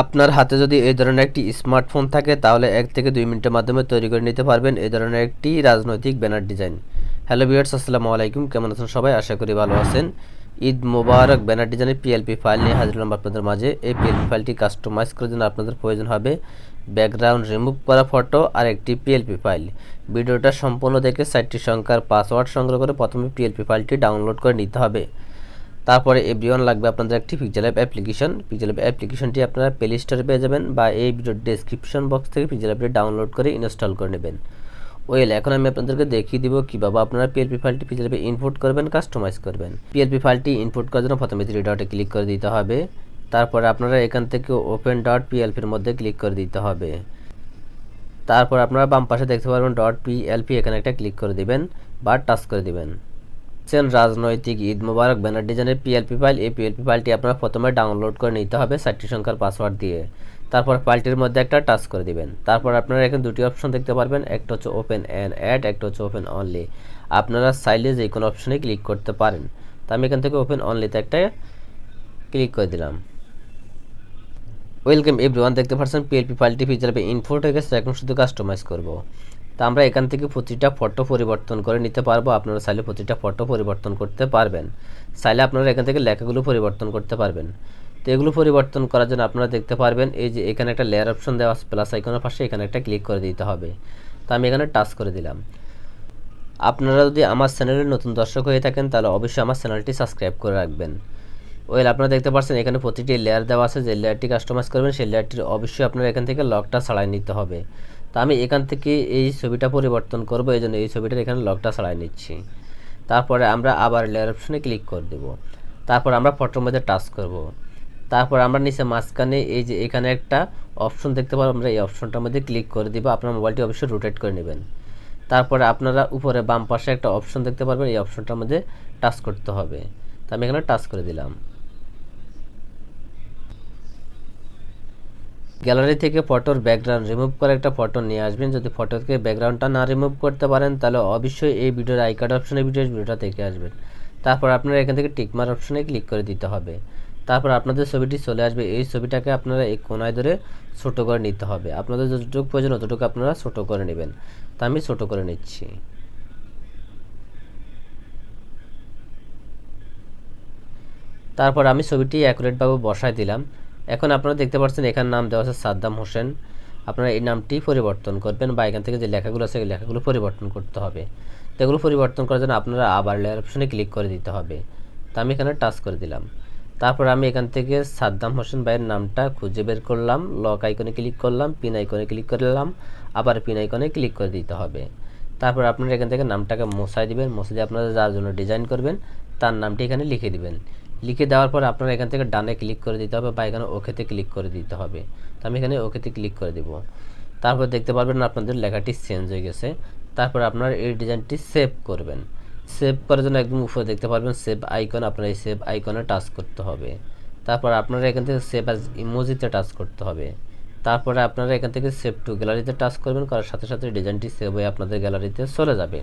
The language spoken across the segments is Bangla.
আপনার হাতে যদি এই ধরনের একটি স্মার্টফোন থাকে, তাহলে এক থেকে দুই মিনিটের মাধ্যমে তৈরি করে নিতে পারবেন এই ধরনের একটি রাজনৈতিক ব্যানার ডিজাইন। হ্যালো ভিউয়ার্স, আসসালামু আলাইকুম। কেমন আছেন সবাই? আশা করি ভালো আছেন। ঈদ মোবারক ব্যানার ডিজাইনের পিএলপি ফাইল নিয়ে হাজির হলাম আপনাদের মাঝে। এই পিএলপি ফাইলটি কাস্টমাইজ করার জন্য আপনাদের প্রয়োজন হবে ব্যাকগ্রাউন্ড রিমুভ করা ফটো আর একটি পিএলপি ফাইল ভিডিওটা সম্পূর্ণ দেখে সাইটটি সংখ্যার পাসওয়ার্ড সংগ্রহ করে প্রথমে পিএলপি ফাইলটি ডাউনলোড করে নিতে হবে। তারপরে এভরিওয়ান লাগবে আপনাদের একটি Pixel app application Pixel app অ্যাপ্লিকেশনটি আপনারা প্লে স্টোরে পেয়ে যাবেন বা এই ভিডিওর ডেসক্রিপশন বক্স থেকে পিকজেল অ্যাপটি ডাউনলোড করে ইনস্টল করে নেবেন। ওয়েল এখন আমি আপনাদেরকে দেখিয়ে দিব কীভাবে আপনারা পিএলপি ফাইলটি পিকজেল অ্যাপে ইনপুট করবেন কাস্টমাইজ করবেন। পিএলপি ফাইলটি ইনপুট করার জন্য প্রথমে থ্রি ডটে ক্লিক করে দিতে হবে। তারপরে আপনারা এখান থেকে ওপেন ডট পিএলপির মধ্যে ক্লিক করে দিতে হবে। তারপর আপনারা বাম পাশে দেখতে পারবেন ডট পিএলপি এখানে একটা ক্লিক করে দিবেন বা টাচ করে দিবেন। দেখছেন রাজনৈতিক ঈদ মোবারক ব্যানার ডিজাইনের পিএলপি ফাইল এই পিএলপি ফাইলটি আপনারা প্রথমে ডাউনলোড করে নিতে হবে চারটি সংখ্যার পাসওয়ার্ড দিয়ে। তারপর ফাইলটির মধ্যে একটা টাচ করে দিবেন। তারপর আপনারা এখানে দুটি অপশন দেখতে পারবেন। একটা হচ্ছে ওপেন অ্যান্ড অ্যাড একটা হচ্ছে ওপেন অনলি আপনারা চাইলে যে কোনো অপশনে ক্লিক করতে পারেন। তো আমি এখান থেকে ওপেন অনলিতে একটা ক্লিক করে দিলাম। ওয়েলকাম এভরিওয়ান দেখতে পাচ্ছেন পিএলপি ফাইলটি ফিচার ইনফোর্ট হয়ে গেছে। এখন শুধু কাস্টমাইজ করব। তো আমরা এখান থেকে প্রতিটা ফটো পরিবর্তন করে নিতে পারব। আপনারা চাইলে প্রতিটা ফটো পরিবর্তন করতে পারবেন। চাইলে আপনারা এখান থেকে লেখাগুলো পরিবর্তন করতে পারবেন। তো এগুলো পরিবর্তন করার জন্য আপনারা দেখতে পারবেন, এই যে এখানে একটা লেয়ার অপশন দেওয়া প্লাস আইকনের পাশে এখানে একটা ক্লিক করে দিতে হবে। তো আমি এখানে টাচ করে দিলাম। আপনারা যদি আমার চ্যানেলের নতুন দর্শক হয়ে থাকেন, তাহলে অবশ্যই আমার চ্যানেলটি সাবস্ক্রাইব করে রাখবেন। ওয়েল আপনারা দেখতে পাচ্ছেন এখানে প্রতিটি লেয়ার দেওয়া আছে, যে লেয়ারটি কাস্টমাইজ করবেন, সেই লেয়ারটির অবশ্যই আপনারা এখান থেকে লকটা ছাড়াই নিতে হবে। তো আমি এখান থেকে এই ছবিটা পরিবর্তন করব, এই জন্য এই ছবিটার এখানে লকটা ছাড়াই নিচ্ছি। তারপরে আমরা আবার লেয়ার অপশনে ক্লিক করে দেব। তারপর আমরা ফটোর মধ্যে টাচ করব। তারপর আমরা নিচে মাঝখানে এই যে এখানে একটা অপশন দেখতে পাবো, আমরা এই অপশনটার মধ্যে ক্লিক করে দিব, আপনার মোবাইলটি অবশ্যই রোটেট করে নেবেন। তারপরে আপনারা উপরে বাম পাশে একটা অপশন দেখতে পারবেন, এই অপশনটার মধ্যে টাচ করতে হবে। তো আমি এখানে টাচ করে দিলাম। গ্যালারি থেকে ফটোর ব্যাকগ্রাউন্ড রিমুভ করে একটা ফটো নিয়ে আসবেন। যদি ফটো থেকে ব্যাকগ্রাউন্ডটা না রিমুভ করতে পারেন, তাহলে অবশ্যই এই ভিডিওর আই কার্ড অপশনে ভিডিওর ভিডিওটা দেখে আসবেন। তারপর আপনারা এখান থেকে টিকমার অপশনে ক্লিক করে দিতে হবে। তারপর আপনাদের ছবিটি চলে আসবে। এই ছবিটাকে আপনারা এই কোনায় ধরে ছোটো করে নিতে হবে। আপনাদের যতটুকু প্রয়োজন, অতটুকু আপনারা ছোটো করে নেবেন। তা আমি ছোটো করে নিচ্ছি। তারপর আমি ছবিটি অ্যাকুরেটভাবে বসায় দিলাম। এখন আপনারা দেখতে পাচ্ছেন এখানে নাম দেওয়া আছে সাদ্দাম হোসেন। আপনারা এই নামটি পরিবর্তন করবেন বা এখান থেকে যে লেখাগুলো আছে, এই লেখাগুলো পরিবর্তন করতে হবে। তো এগুলো পরিবর্তন করার জন্য আপনারা আবার লেয়ার অপশনে ক্লিক করে দিতে হবে। তা আমি এখানে টাচ করে দিলাম। তারপর আমি এখান থেকে সাদ্দাম হোসেন ভাইয়ের নামটা খুঁজে বের করলাম লক আইকনে ক্লিক করলাম পিন আইকনে ক্লিক করলাম আবার পিন আইকনে ক্লিক করে দিতে হবে। তারপর আপনারা এখান থেকে নামটাকে মশাই দিবেন, মশাই দিয়ে আপনারা যার জন্য ডিজাইন করবেন, তার নামটি এখানে লিখে দিবেন। লিখে দেওয়ার পর আপনারা এখান থেকে ডানে ক্লিক করে দিতে হবে বা এখানে ওকেতে ক্লিক করে দিতে হবে। তো আমি এখানে ওকেতে ক্লিক করে দেব। তারপর দেখতে পারবেন আপনাদের লেখাটি চেঞ্জ হয়ে গেছে। তারপর আপনারা এই ডিজাইনটি সেভ করবেন। সেভ করার জন্য একদম উপরে দেখতে পারবেন সেভ আইকন আপনারা এই সেভ আইকনে টাচ করতে হবে। তারপর আপনারা এখান থেকে সেভ অ্যাজ ইমোজিতে টাচ করতে হবে। তারপরে আপনারা এখান থেকে সেভ টু গ্যালারিতে টাচ করবেন। করার সাথে সাথে ডিজাইনটি সেভ হয়ে আপনাদের গ্যালারিতে চলে যাবে।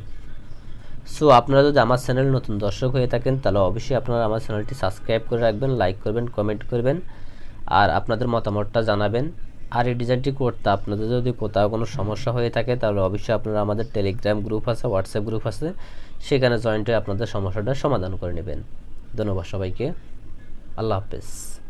সো আপনারা যদি আমার চ্যানেল নতুন দর্শক হয়ে থাকেন, তাহলে অবশ্যই আপনারা আমার চ্যানেলটি সাবস্ক্রাইব করে রাখবেন, লাইক করবেন, কমেন্ট করবেন, আর আপনাদের মতামতটা জানাবেন। আর এই ডিজাইনটি করতে আপনাদের যদি কোথাও কোনো সমস্যা হয়ে থাকে, তাহলে অবশ্যই আপনারা আমাদের টেলিগ্রাম গ্রুপ আছে হোয়াটসঅ্যাপ গ্রুপ আছে, সেখানে জয়েন্ট হয়ে আপনাদের সমস্যাটা সমাধান করে নেবেন। ধন্যবাদ সবাইকে। আল্লাহ হাফেজ।